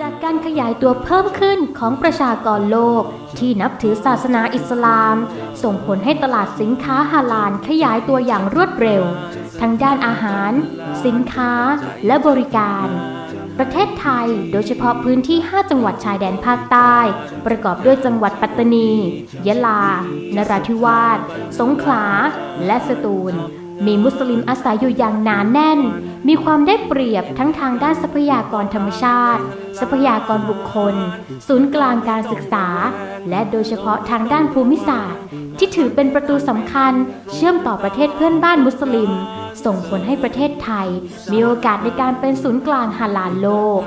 จากการขยายตัวเพิ่มขึ้นของประชากรโลกที่นับถือศาสนาอิสลาม ส่งผลให้ตลาดสินค้าฮาลาลขยายตัวอย่างรวดเร็ว ทั้งด้านอาหาร สินค้าและบริการ ประเทศไทย โดยเฉพาะพื้นที่ 5 จังหวัดชายแดนภาคใต้ ประกอบด้วยจังหวัดปัตตานี ยะลา นราธิวาส สงขลา และสตูล มีมุสลิมอาศัยอยู่อย่างหนานแน่น มีความได้เปรียบทั้งทางด้านทรัพยากรธรรมชาติ ทรัพยากรบุคคล ศูนย์กลางการศึกษา และโดยเฉพาะทางด้านภูมิศาสตร์ ที่ถือเป็นประตูสำคัญ เชื่อมต่อประเทศเพื่อนบ้านมุสลิม ส่งผลให้ประเทศไทย มีโอกาสในการเป็นศูนย์กลางฮาลาลโลก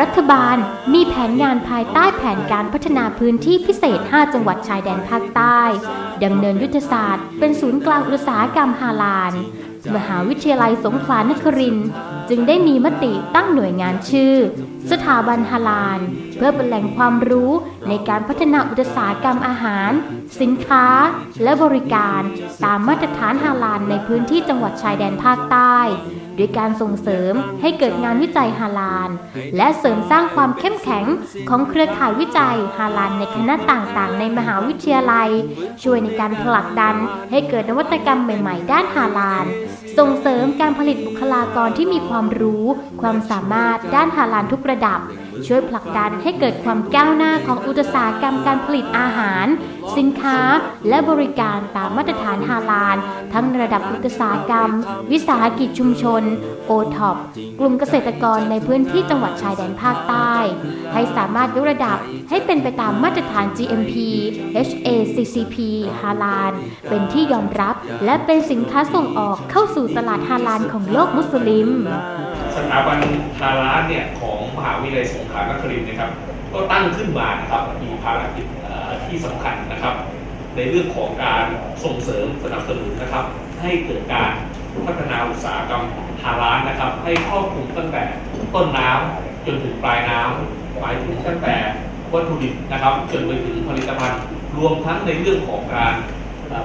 รัฐบาลมีแผนงานภายใต้แผนการพัฒนาพื้นที่พิเศษ 5 จังหวัดชายแดนภาคใต้ดำเนินยุทธศาสตร์ เป็นศูนย์กลางอุตสาหกรรมฮาลาล มหาวิทยาลัยสงขลานครินทร์จึงได้มีมติตั้งหน่วยงานชื่อ สถาบันฮาลาล เพื่อเป็นแหล่งความรู้ในการพัฒนาอุตสาหกรรมอาหาร สินค้า และบริการตามมาตรฐานฮาลาลในพื้นที่จังหวัดชายแดนภาคใต้ ด้วยการส่งเสริมให้เกิดงานวิจัยฮาลาลและเสริมสร้างความเข้มแข็งของเครือข่ายวิจัยฮาลาลในคณะต่างๆ ในมหาวิทยาลัย ช่วยในการผลักดันให้เกิดนวัตกรรมใหม่ ๆ ด้านฮาลาลส่งเสริมการผลิตบุคลากรที่มีความรู้ ความสามารถด้านฮาลาลทุกระดับ ช่วยผลักดันให้เกิดความก้าวหน้าของอุตสาหกรรมการผลิตอาหาร สินค้าและบริการตามมาตรฐานฮาลาล ทั้งในระดับอุตสาหกรรม วิสาหกิจชุมชน โอท็อปกลุ่มเกษตรกรในพื้นที่จังหวัดชายแดนภาคใต้ ให้สามารถยกระดับให้เป็นไปตามมาตรฐาน GMP HACCP ฮาลาล เป็นที่ยอมรับและเป็นสินค้าส่งออกเข้าสู่ตลาดฮาลาลของโลกมุสลิม สถาบันฮาลาลเนี่ยของ มหาวิทยาลัยสงขลานครินทร์นะครับ ก็ตั้งขึ้นมานะครับมีภารกิจที่สำคัญนะครับ ในเรื่องของการส่งเสริมสนับสนุนนะครับ ให้เกิดการพัฒนาอุตสาหกรรมฮาลาลนะครับ ให้ครอบคลุมตั้งแต่ต้นน้ำจนถึงปลายน้ำหมายถึงตั้งแต่วัตถุดิบนะครับ จนไปถึงผลิตภัณฑ์รวมทั้งในเรื่องของการ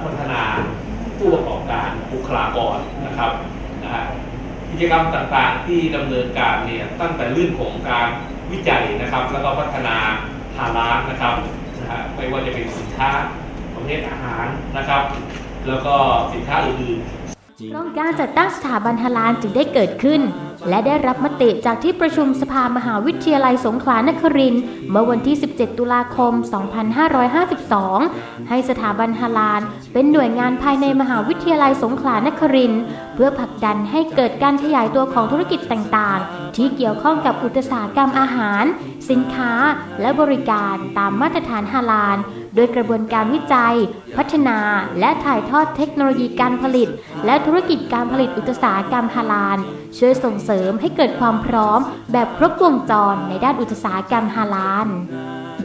พัฒนาผู้ประกอบการบุคลากรนะครับนะฮะ กิจกรรมต่างๆ ที่ดำเนินการเนี่ยตั้งแต่เรื่องของการวิจัยนะครับ แล้วก็พัฒนาฮาลานนะครับนะฮะไม่ว่าจะเป็นสินค้าประเภทอาหารนะครับ แล้วก็สินค้าอื่นๆโครงการจัดตั้งสถาบันฮาลานจึงได้เกิดขึ้น และได้รับมติจากที่ประชุมสภามหาวิทยาลัยสงขลานครินทร์เมื่อวันที่ 17 ตุลาคม 2552 ให้สถาบันฮาลาลเป็นหน่วยงานภายในมหาวิทยาลัยสงขลานครินทร์เพื่อผลักดันให้เกิดการขยายตัวของธุรกิจต่างๆ ที่เกี่ยวข้องกับอุตสาหกรรมอาหาร สินค้าและบริการตามมาตรฐานฮาลาล โดยกระบวนการวิจัย พัฒนา และถ่ายทอดเทคโนโลยีการผลิต และธุรกิจการผลิตอุตสาหกรรมฮาลาล ช่วยส่งเสริมให้เกิดความพร้อม แบบครบวงจรในด้านอุตสาหกรรมฮาลาล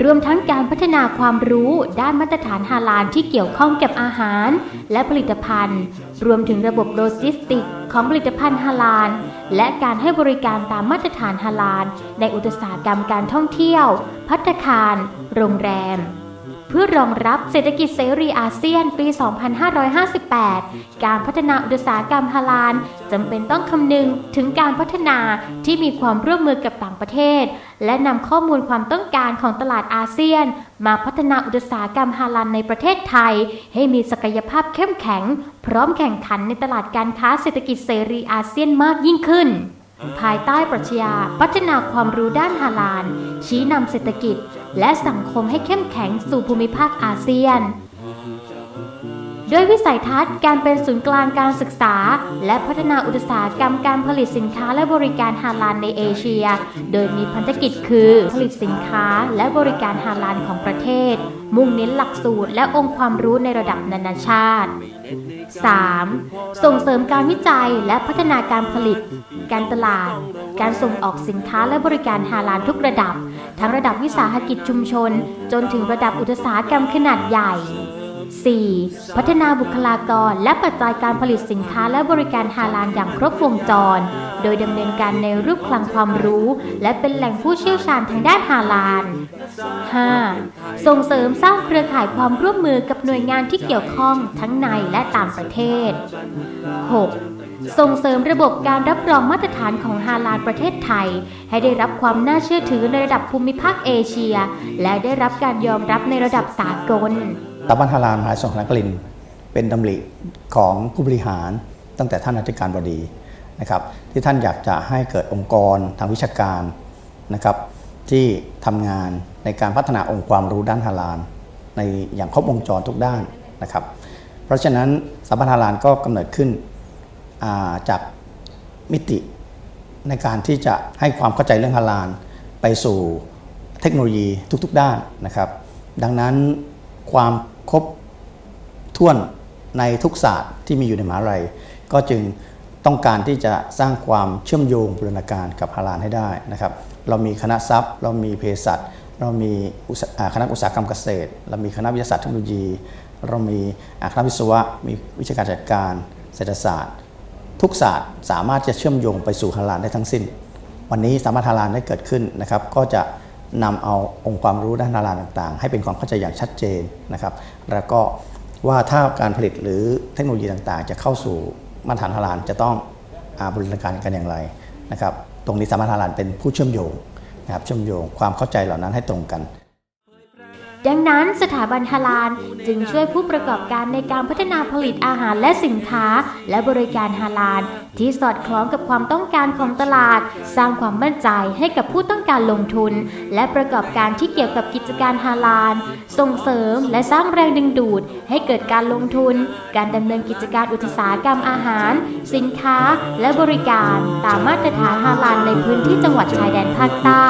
รวมทั้งการพัฒนาความรู้ด้านมาตรฐานฮาลาลที่เกี่ยวข้องกับอาหาร และผลิตภัณฑ์ รวมถึงระบบโลจิสติกของผลิตภัณฑ์ฮาลาล และการให้บริการตามมาตรฐานฮาลาล ในอุตสาหกรรมการท่องเที่ยว พัตตาคาร โรงแรม เพื่อรองรับเศรษฐกิจเสรีอาเซียนปี 2558 การพัฒนาอุตสาหกรรมฮาลาลจำเป็นต้องคำนึงถึงการพัฒนาที่มีความร่วมมือกับต่างประเทศ และนำข้อมูลความต้องการของตลาดอาเซียน มาพัฒนาอุตสาหกรรมฮาลาลในประเทศไทย ให้มีศักยภาพเข้มแข็ง พร้อมแข่งขันในตลาดการค้าเศรษฐกิจเสรีอาเซียนมากยิ่งขึ้น ภายใต้ปรัชญาพัฒนาความรู้ด้านฮาลาล ชี้นำเศรษฐกิจ และสังคมให้เข้มแข็งสู่ภูมิภาคอาเซียน โดยวิสัยทัศน์การเป็นศูนย์กลางการศึกษา และพัฒนาอุตสาหกรรมการผลิตสินค้าและบริการฮาลาลในเอเชีย โดยมีพันธกิจคือผลิตสินค้าและบริการฮาลาลของประเทศ มุ่งเน้นหลักสูตรและองค์ความรู้ในระดับนานาชาติ 3. ส่งเสริมการวิจัยและพัฒนาการผลิต การตลาด การส่งออกสินค้าและบริการฮาลาลทุกระดับ ทั้งระดับวิสาหกิจชุมชน จนถึงระดับอุตสาหกรรมขนาดใหญ่ 4. พัฒนาบุคลากร และปัจจัยการผลิตสินค้าและบริการฮาลาลอย่างครบวงจร โดยดำเนินการในรูปคลังความรู้ และเป็นแหล่งผู้เชี่ยวชาญทางด้านฮาลาล 5. ส่งเสริมสร้างเครือข่ายความร่วมมือกับหน่วยงานที่เกี่ยวข้องทั้งในและต่างประเทศ 6. ส่งเสริมระบบการรับรองมาตรฐานของฮาลาลประเทศไทย ให้ได้รับความน่าเชื่อถือในระดับภูมิภาคเอเชีย และได้รับการยอมรับในระดับสากล สถาบันฮารานมหาสงขลานคริน เป็นดำริของผู้บริหารตั้งแต่ท่านอธิการบดีนะครับที่ท่านอยากจะให้เกิดองค์กรทางวิชาการนะครับที่ทำงานในการพัฒนาองค์ความรู้ด้านฮาลาลในอย่างครบวงจรทุกด้านนะครับ เพราะฉะนั้นสถาบันฮาลาลก็กำเนิดขึ้นาจากมิติในการที่จะให้ความเข้าใจเรื่องฮาลาลไปสู่เทคโนโลยีทุกๆด้านนะครับ ดังนั้นความ ครบถ้วนในทุกศาสตร์ที่มีอยู่ในมหาลัย ก็จึงต้องการที่จะสร้างความเชื่อมโยงบูรณาการกับฮาลาลให้ได้นะครับ เรามีคณะทรัพย์ เรามีเภสัชเรามีคณะอุตสาหกรรมเกษตร เรามีคณะวิทยาศาสตร์เทคโนโลยี เรามีคณะวิศวะ มีวิชาการจัดการเศรษฐศาสตร์ ทุกศาสตร์สามารถจะเชื่อมโยงไปสู่ฮาลาลได้ทั้งสิ้น วันนี้สามารถฮาลาลได้เกิดขึ้นนะครับ ก็จะ นำเอาองค์ความรู้ด้านดาราต่างๆ ให้เป็นความเข้าใจอย่างชัดเจนนะครับ แล้วก็ว่าถ้าการผลิตหรือเทคโนโลยีต่างๆ จะเข้าสู่มาตรฐานฮาลาจะต้องอาบริการกันอย่างไรนะครับ ตรงนี้สามารถฮาลาเป็นผู้เชื่อมโยงนะครับเชื่อมโยงความเข้าใจเหล่านั้นให้ตรงกัน ดังนั้นสถาบันฮาลาลจึงช่วยผู้ประกอบการในการพัฒนาผลิตอาหารและสินค้า และบริการฮาลาลที่สอดคล้องกับความต้องการของตลาด สร้างความมั่นใจให้กับผู้ต้องการลงทุน และประกอบการที่เกี่ยวกับกิจการฮาลาลส่งเสริมและสร้างแรงดึงดูด ให้เกิดการลงทุน การดำเนินกิจการอุตสาหกรรมอาหาร สินค้า และบริการตามมาตรฐานฮาลาลในพื้นที่จังหวัดชายแดนภาคใต้